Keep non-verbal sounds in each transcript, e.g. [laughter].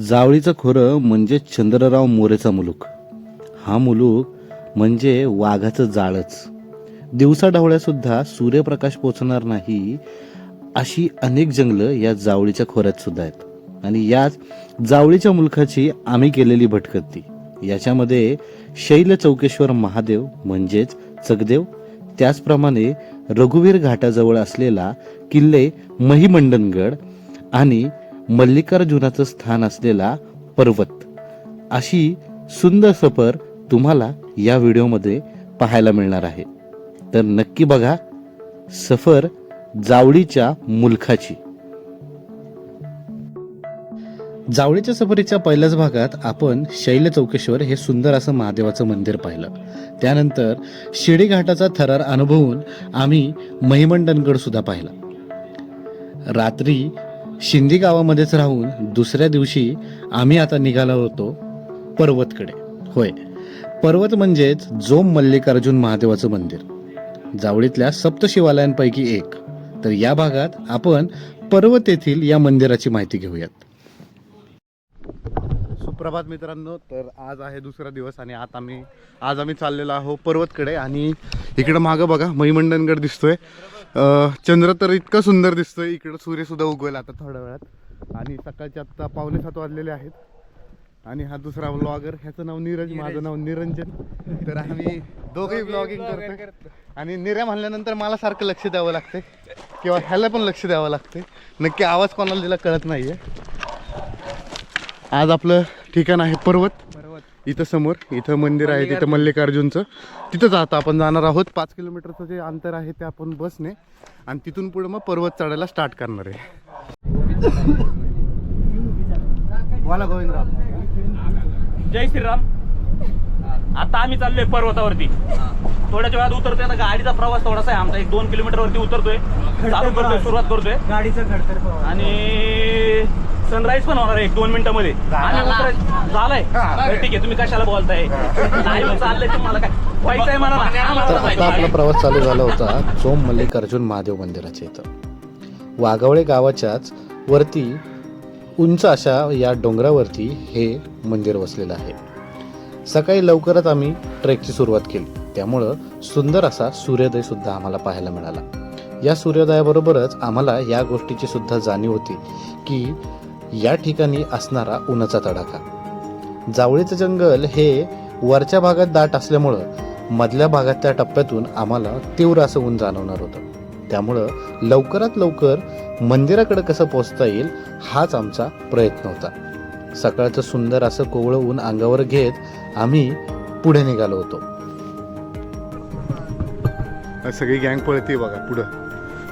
जावळीचं खोरं म्हणजे चंद्रराव मोरेचा मुलूक. हा मुलूक म्हणजे वाघाचं जाळच. दिवसा ढवळ्यासुद्धा सूर्यप्रकाश पोचणार नाही अशी अनेक जंगलं या जावळीच्या खोऱ्यात सुद्धा आहेत. आणि याच जावळीच्या मुलखाची आम्ही केलेली भटकती. याच्यामध्ये शैल चौकेश्वर महादेव म्हणजेच चगदेव त्याचप्रमाणे रघुवीर घाटाजवळ असलेला किल्ले महिमंडनगड आणि मल्लिकार्जुनाचं स्थान असलेला पर्वत. अशी सुंदर सफर तुम्हाला या व्हिडिओमध्ये पाहायला मिळणार आहे. तर नक्की बघा सफर जावळीच्या मुलखाची. जावळीच्या सफरीच्या पहिल्याच भागात आपण शैल चौकेश्वर हे सुंदर असं महादेवाचं मंदिर पाहिलं. त्यानंतर शिडी घाटाचा थरार अनुभवून आम्ही महिमंडनगड सुद्धा पाहिला. रात्री शिंदी गावामध्येच राहून दुसऱ्या दिवशी आम्ही आता निघालो होतो पर्वतकडे. होय. पर्वत म्हणजेच जोम मल्लिकार्जुन महादेवाचं मंदिर. जावळीतल्या सप्तशिवालयांपैकी एक. तर या भागात आपण पर्वत येथील या मंदिराची माहिती घेऊयात. सुप्रभात मित्रांनो तर आज आहे दुसरा दिवस आणि आता आम्ही आज आम्ही चाललेलो आहो पर्वतकडे आणि इकडं मागं बघा महिमंडनगड दिसतोय. चंद्र तर इतकं सुंदर दिसतोय इकडं सूर्यसुद्धा उगवेल आता थोड्या वेळात. आणि सकाळचे आत्ता पावणे सात वाजलेले आहेत. आणि हा दुसरा ब्लॉगर ह्याचं नाव नीरज माझं नाव निरंजन. तर आम्ही दोघंही ब्लॉगिंग करतो आणि निर्या म्हणल्यानंतर मला सारखं लक्ष द्यावं लागतंय. किंवा ह्याला पण लक्ष द्यावं लागतंय. नक्की आवाज कोणाला दिला कळत नाहीये. आज आपलं ठिकाण आहे पर्वत. इथं समोर इथं मंदिर आहे तिथं मल्लिकार्जुनचं. तिथंच आता आपण जाणार आहोत. पाच किलोमीटरचं जे अंतर आहे ते आपण बसने आणि तिथून पुढे मग पर्वत चढायला स्टार्ट करणार आहे. वाला गोविंदराव. जय श्रीराम. आता आम्ही चाललोय पर्वतावरती. थोड्याच्या वेळात उतरतोय आता गाडीचा प्रवास थोडासा आहे आमचा. एक दोन किलोमीटर वरती उतरतोय. चालू करतोय सुरुवात करतोय. गाडीचं. आणि सनराईज पण होणार आहे एक दोन मिनिटांमध्ये. आम्ही उतराय- झालंय. बरं, ठीक आहे तुम्ही कशाला बोलताय? नाही मग चाललंय तुम्हाला काय व्हायचंय मला ना. तर आम्हाला आता आपला. प्रवास चालू झाला होता जोम मल्लिकार्जुन महादेव मंदिराच्या इथं. वाघावळे गावाच्याच वरती उंच अशा या डोंगरावरती हे मंदिर वसलेलं आहे. सकाळी लवकरच आम्ही ट्रेकची सुरुवात केली. त्यामुळं सुंदर असा सूर्योदय सुद्धा आम्हाला पाहायला मिळाला. या सूर्योदयाबरोबरच आम्हाला या गोष्टीची सुद्धा जाणीव होती की या ठिकाणी असणारा उन्हाचा तडाखा. जावळीचं जंगल हे वरच्या भागात दाट असल्यामुळं मधल्या भागात त्या टप्प्यातून आम्हाला तीव्र असं ऊन जाणवणार होतं. त्यामुळं लवकरात लवकर मंदिराकडे कसं पोहोचता येईल हाच आमचा प्रयत्न होता. सकाळचं सुंदर असं कोवळं ऊन अंगावर घेत आम्ही पुढे निघालो होतो. सगळी गँग पळते बघा पुढं.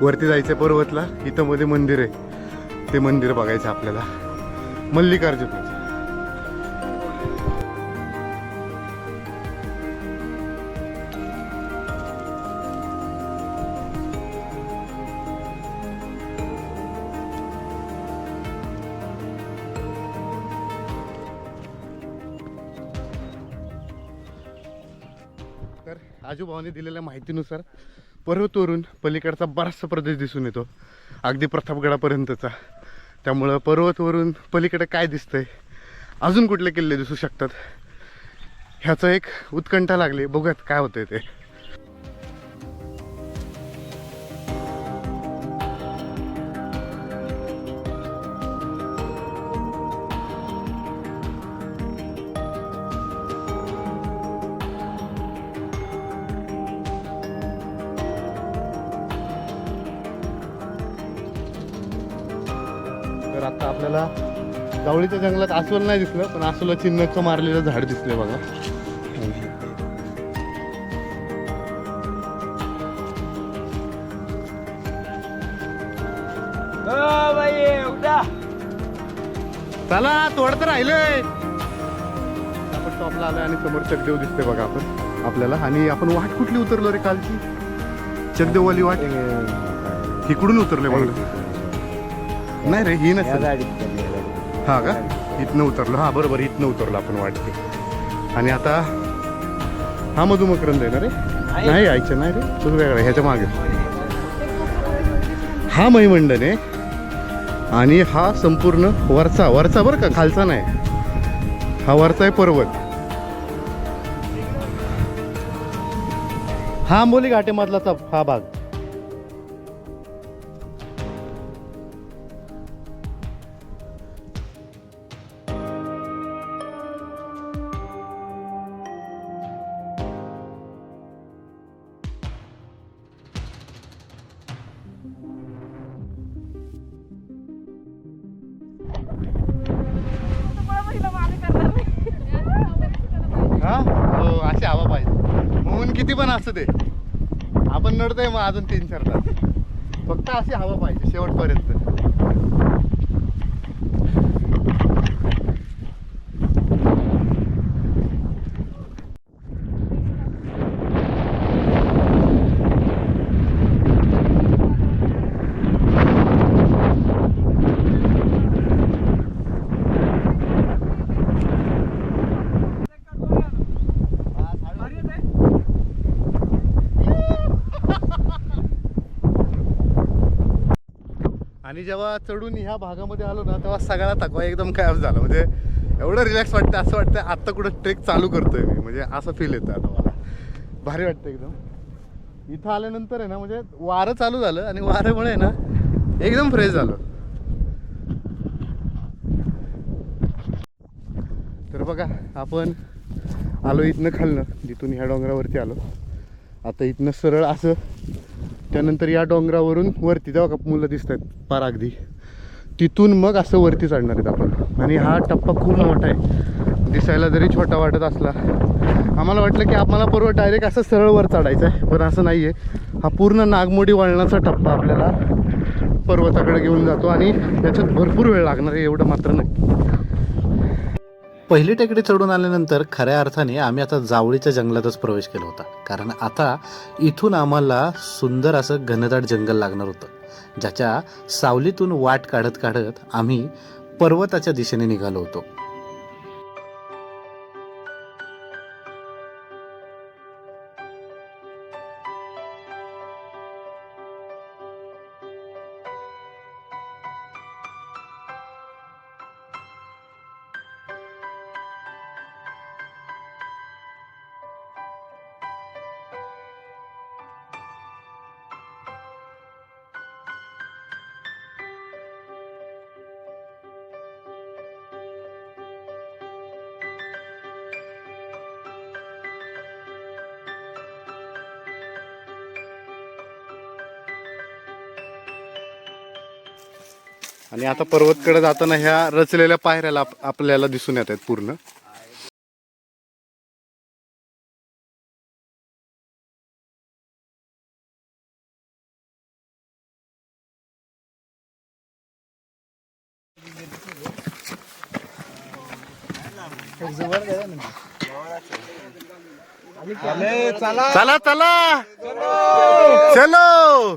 वरती जायचं पर्वतला इथं मध्ये मंदिर आहे. ते मंदिर बघायचं आपल्याला. मल्लिकार्जुन. तर आजूभावाने दिलेल्या माहितीनुसार पर्वतवरून पलीकडचा बराचसा प्रदेश दिसून येतो. अगदी प्रतापगडापर्यंतचा. त्यामुळं पर्वतवरून पलीकडे काय दिसतंय? अजून कुठले किल्ले दिसू शकतात? ह्याचं एक उत्कंठा लागली. बघूयात काय होतंय ते. जावळीच्या जंगलात अस्वल नाही दिसलं पण अस्वला चिन्हचं मारलेलं झाड दिसले बघा. चला थोडं तर राहिलंय. आपण टॉपला आलोय आणि समोर चकदेव दिसते बघा आपण. आपल्याला. आणि आपण वाट कुठली उतरलो रे कालची चकदेववाली वाट? इकडून उतरले बघा. नाही रे ही नसेल. हा का? इथनं उतरलो. हा बरोबर इथनं उतरलो आपण वाटते. आणि आता हा मधुमकरंद आहे ना रे? नाही. यायचं नाही रे? तुझं वेगळं ह्याच्या मागे. हा महिमंडन आहे. आणि हा संपूर्ण वरचा वरचा बरं का खालचा नाही. हा वरचा आहे पर्वत. हा आंबोली घाटेमधलाचा हा भाग. किती पण असतं ते आपण नडतोय मग अजून तीन चार तास. फक्त अशी हवा पाहिजे शेवटपर्यंत. जेव्हा चढून ह्या भागामध्ये आलो ना तेव्हा सगळा थकवा एकदम गायब झाला. म्हणजे एवढं रिलॅक्स वाटतं असं वाटतं आत्ता कुठं ट्रेक चालू करतोय मी. म्हणजे असं फील येतं आता मला. भारी वाटतं एकदम. इथं आल्यानंतर आहे ना म्हणजे वारं चालू झालं आणि वाऱ्यामुळे आहे ना एकदम फ्रेश झालं. तर बघा आपण आलो इथनं खालनं जिथून ह्या डोंगरावरती आलो. आता इथनं सरळ असं त्यानंतर या डोंगरावरून वरती तेव्हा का मुलं दिसत आहेत पार अगदी. तिथून मग असं वरती चढणार आहेत आपण. आणि हा टप्पा खूप मोठा आहे. दिसायला जरी छोटा वाटत असला आम्हाला वाटलं की आम्हाला पूर्व डायरेक्ट असं सरळ वर चढायचं आहे पण असं नाही आहे हा पूर्ण नागमोडी वळणाचा टप्पा आपल्याला पर्वताकडे घेऊन जातो आणि त्याच्यात भरपूर वेळ लागणार आहे एवढं मात्र नक्की पहिली टेकडी चढून आल्यानंतर खऱ्या अर्थाने आम्ही आता जावळीच्या जंगलातच प्रवेश केला होता. कारण आता इथून आम्हाला सुंदर असं घनदाट जंगल लागणार होतं ज्याच्या सावलीतून वाट काढत काढत आम्ही पर्वताच्या दिशेने निघालो होतो. आणि आता पर्वतकडे जाताना ह्या रचलेल्या पायऱ्याला आप- आपल्याला दिसून येत आहेत पूर्ण. चला. चला. चलो.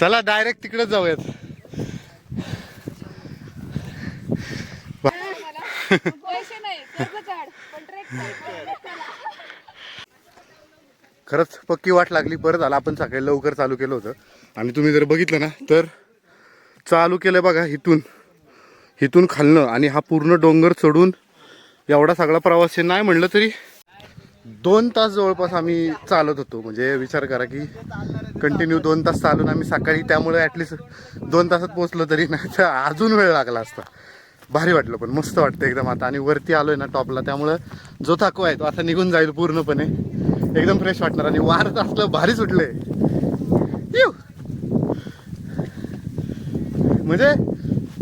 चला डायरेक्ट तिकडे जाऊयात. खरंच पक्की वाट लागली बरं झालं आपण सकाळी लवकर चालू केलं होतं. आणि तुम्ही जर बघितलं ना तर चालू केलं बघा इथून. इथून खालनं आणि हा पूर्ण डोंगर चढून एवढा सगळा प्रवास नाही म्हणलं तरी दोन तास जवळपास आम्ही चालत होतो. म्हणजे विचार करा की कंटिन्यू दोन तास चालून आम्ही सकाळी त्यामुळे ॲटलिस्ट दोन तासात पोहोचलो तरी नाही तर अजून वेळ लागला असता. भारी वाटलं पण मस्त वाटतं एकदम आता. आणि वरती आलोय ना टॉपला त्यामुळं जो थकवा आहे तो आता निघून जाईल पूर्णपणे. एकदम फ्रेश वाटणार. आणि वारत असलं भारी सुटलं येऊ म्हणजे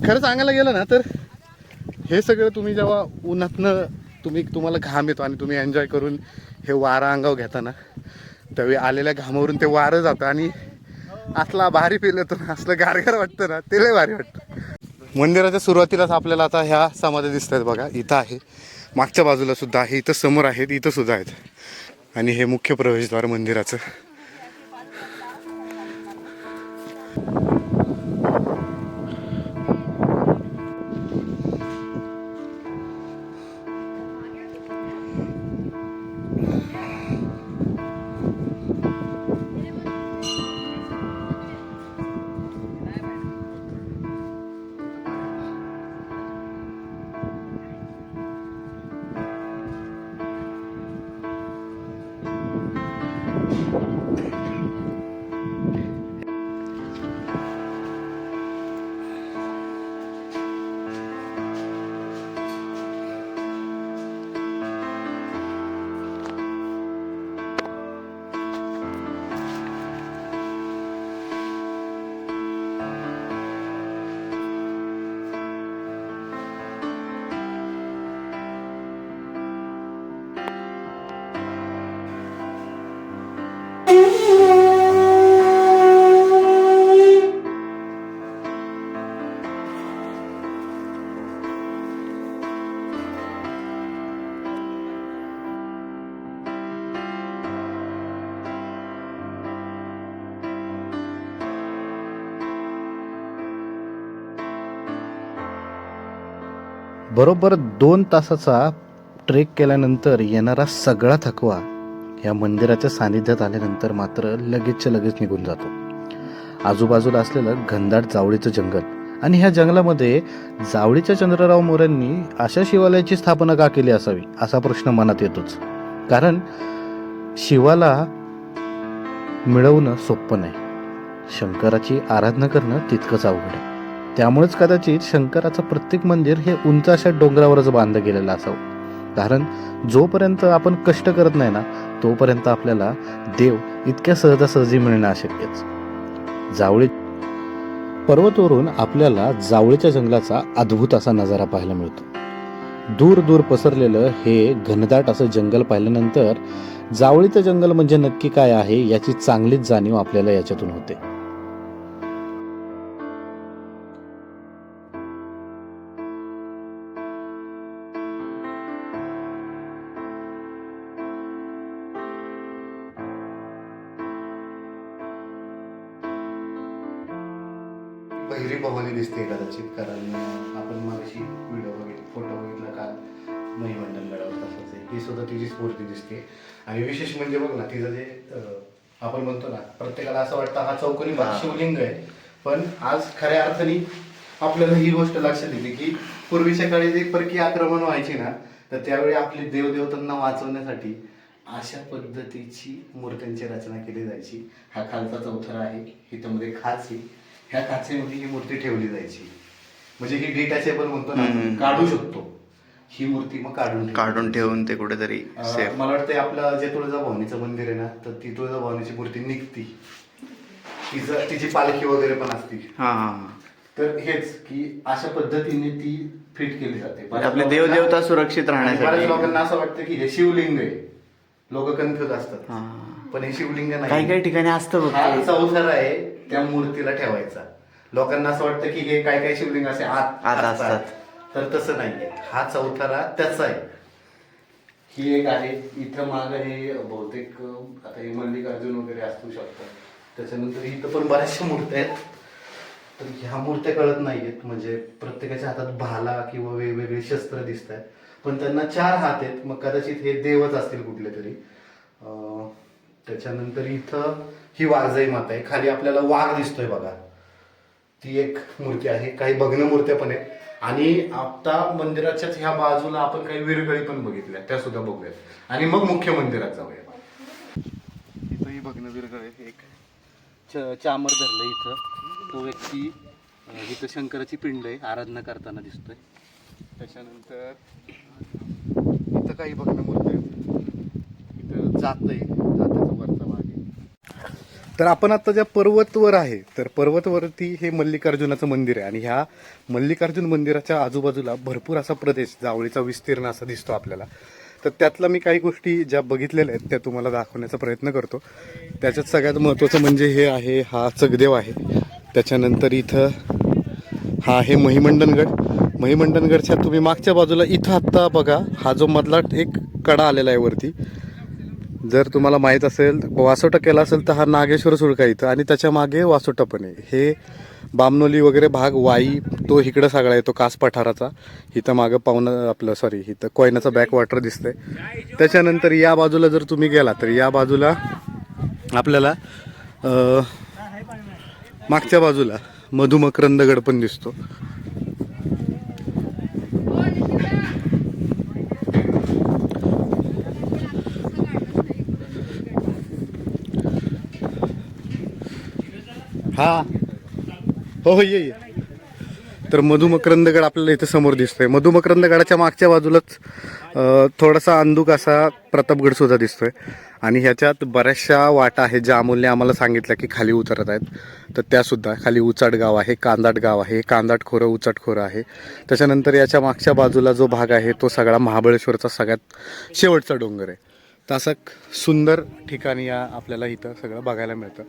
खरं सांगायला गेलं ना तर हे सगळं तुम्ही जेव्हा उन्हातनं तुम्ही तुम्हाला घाम येतो आणि तुम्ही एन्जॉय करून हे वारा अंगावर घेताना. त्यावेळी आलेल्या घामावरून ते वारं जातं आणि असला भारी फील येतो ना असलं गारगार वाटतं ना ते लय भारी वाटतं. मंदिराच्या सुरुवातीलाच आपल्याला आता ह्या समाधी दिसत आहेत बघा इथं आहे. मागच्या बाजूला सुद्धा आहे इथं समोर आहेत इथं सुद्धा आहेत. आणि हे मुख्य प्रवेशद्वार मंदिराचं. बरोबर दोन तासाचा ट्रेक केल्यानंतर येणारा सगळा थकवा या मंदिराच्या सानिध्यात आल्यानंतर मात्र लगेचच्या लगेच निघून जातो. आजूबाजूला असलेलं घनदाट जावळीचं जंगल आणि ह्या जंगलामध्ये जावळीच्या चंद्रराव मोऱ्यांनी अशा शिवालयाची स्थापना का केली असावी असा प्रश्न मनात येतोच. कारण शिवाला मिळवणं सोपं नाही. शंकराची आराधना करणं तितकंच अवघड आहे. त्यामुळेच कदाचित शंकराचं प्रत्येक मंदिर हे उंच अशा डोंगरावरच बांधलं गेलेलं असावं. कारण जोपर्यंत आपण कष्ट करत नाही ना तोपर्यंत आपल्याला देव इतक्या सहजासहजी मिळणं अशक्यच. जावळी पर्वतवरून आपल्याला जावळीच्या जंगलाचा अद्भुत असा नजारा पाहायला मिळतो. दूर दूर पसरलेलं हे घनदाट असं जंगल पाहिल्यानंतर जावळीचं जंगल म्हणजे नक्की काय आहे याची चांगलीच जाणीव आपल्याला याच्यातून होते. महिमंडल गडावर तसंच आहे. ही सुद्धा तिचीच मूर्ती दिसते. आणि विशेष म्हणजे बघ ना तिचं जे आपण म्हणतो ना प्रत्येकाला असं वाटतं हा चौकोनी भाग शिवलिंग आहे. पण आज खऱ्या अर्थाने आपल्याला ही गोष्ट लक्षात येते की पूर्वीच्या काळी जे परकीय आक्रमण व्हायची ना तर त्यावेळी आपले देवदेवतांना वाचवण्यासाठी अशा पद्धतीची मूर्त्यांची रचना केली जायची. हा खालचा चौथरा आहे इथं मध्ये खाच आहे. ह्या काचेमध्ये ही मूर्ती ठेवली जायची. म्हणजे ही डिटॅचेबल म्हणतो ना काढू शकतो. ही मूर्ती मग काढून काढून ठेवून ते कुठेतरी सेफ मला वाटतं आपलं जे तुळजाभवानीचं मंदिर आहे ना तर ती तुळजाभवानीची मूर्ती निघती. तिचं तिची पालखी वगैरे पण असती हा हा तर हेच की अशा पद्धतीने ती फिट केली जाते. हा. आपले देवदेवता सुरक्षित बऱ्याच राहण्यासाठी. लोकांना असं वाटतं की हे शिवलिंग आहे. लोक कन्फ्युज असतात. पण हे शिवलिंग काही नाही. काही ठिकाणी असतं. चौथरा आहे त्या मूर्तीला ठेवायचा. लोकांना असं वाटतं की हे काय काय शिवलिंग असे आत आत असतात. तर तसं नाहीये. हा चौथरा त्याचा आहे. ही एक आहे. इथं माग हे बहुतेक आता हे मल्लिकार्जुन वगैरे असू शकतात. त्याच्यानंतर इथं पण बऱ्याचशा मूर्त्या आहेत. तर ह्या मूर्त्या कळत नाहीयेत. म्हणजे प्रत्येकाच्या हातात भाला किंवा वेगवेगळे शस्त्र दिसत आहेत पण त्यांना चार हात आहेत. मग कदाचित हे देवच असतील कुठले तरी. त्याच्यानंतर इथं ही वाघजाई माता आहे. खाली आपल्याला वाघ दिसतोय बघा. ती एक मूर्ती आहे. काही भग्न मूर्त्या पण आहेत. आणि आता मंदिराच्याच ह्या बाजूला आपण काही विरगळी पण बघितल्या त्या सुद्धा बघूयात. आणि मग मुख्य मंदिरात जाऊया. इथं ही भग्न विरगळ आहे एक च- चामर धरलं इथं. तो व्यक्ती अं, इथं शंकराची पिंड आहे आराधना करताना दिसतोय. त्याच्यानंतर इथं काही बघणं मूर्ती आहे इथं जात आहे जात तर आपण आता ज्या पर्वतवर आहे तर पर्वतवरती हे मल्लिकार्जुनाचं मंदिर आहे आणि ह्या मल्लिकार्जुन मंदिराच्या आजूबाजूला भरपूर असा प्रदेश जावळीचा विस्तीर्ण असा दिसतो आपल्याला. तर त्यातला मी काही गोष्टी ज्या बघितलेल्या आहेत त्या तुम्हाला दाखवण्याचा प्रयत्न करतो. त्याच्यात सगळ्यात महत्त्वाचं म्हणजे हे आहे हा चगदेव आहे. त्याच्यानंतर इथं हा आहे महिमंडनगड. महिमंडनगडच्या तुम्ही मागच्या बाजूला इथं आत्ता बघा हा जो मधला एक कडा आलेला आहे वरती जर तुम्हाला माहीत असेल वासोटा केला असेल तर हा नागेश्वर सुळका इथं आणि त्याच्यामागे वासोटा पण आहे. हे बामनोली वगैरे भाग वाई तो इकडं सगळा येतो कास पठाराचा इथं मागं पाहुणं आपलं सॉरी इथं कोयनाचं बॅक वॉटर दिसतंय. त्याच्यानंतर या बाजूला जर तुम्ही गेला तर या बाजूला आपल्याला मागच्या बाजूला मधुमकरंदगड पण दिसतो. हा. हो हो ये ये. तर मधुमकरंदगड आपल्याला इथे समोर दिसतोय. मधुमकरंदगडाच्या मागच्या बाजूलाच थोडासा अंदुक असा प्रतापगड सुद्धा दिसतोय. आणि ह्याच्यात बऱ्याचशा वाटा आहेत ज्या अमूल्य आम्हाला सांगितल्या की खाली उतरत आहेत. तर त्यासुद्धा खाली उचाट गाव आहे कांदाट गाव आहे कांदाट खोरं उचाट खोरं आहे. त्याच्यानंतर याच्या मागच्या बाजूला जो भाग आहे तो सगळा महाबळेश्वरचा सगळ्यात शेवटचा डोंगर आहे. तर असं सुंदर ठिकाणी या आपल्याला इथं सगळं बघायला मिळतं.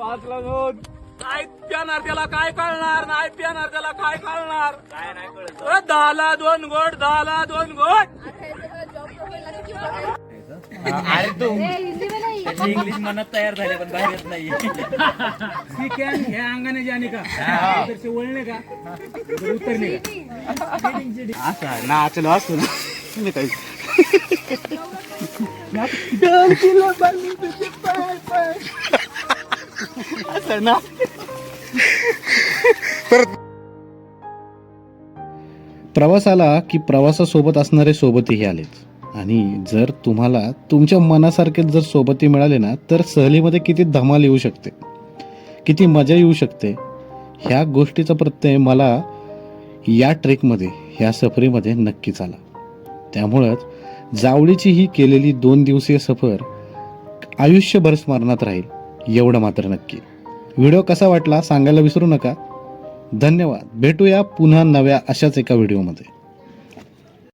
पाच ला दोन काय पिणार त्याला काय कळणार नाही पिणार त्याला काय कळणार काय नाही कळत दहाला दोन गोड दहाला दोन नहीं इंग्लिश मनात तयार झाले पण बाहेर येत नाही ह्या अंगाने जाणे का इधर से वळणे का इधर उतरणे का असा नाचलो असतो ना मी काही [laughs] असं ना प्रवास आला की प्रवासासोबत असणारे सोबतीही आलेच आणि जर तुम्हाला तुमच्या मनासारखेच जर सोबती मिळाले ना तर सहलीमध्ये किती धमाल येऊ शकते. किती मजा येऊ शकते. ह्या गोष्टीचा प्रत्यय मला या ट्रेकमध्ये ह्या सफरीमध्ये नक्कीच आला. त्यामुळंच जावळीची ही केलेली दोन दिवसीय सफर आयुष्यभर स्मरणात राहील. एवढं मात्र नक्की. व्हिडिओ कसा वाटला सांगायला विसरू नका. धन्यवाद. भेटूया पुन्हा नव्या अशाच एका व्हिडिओमध्ये.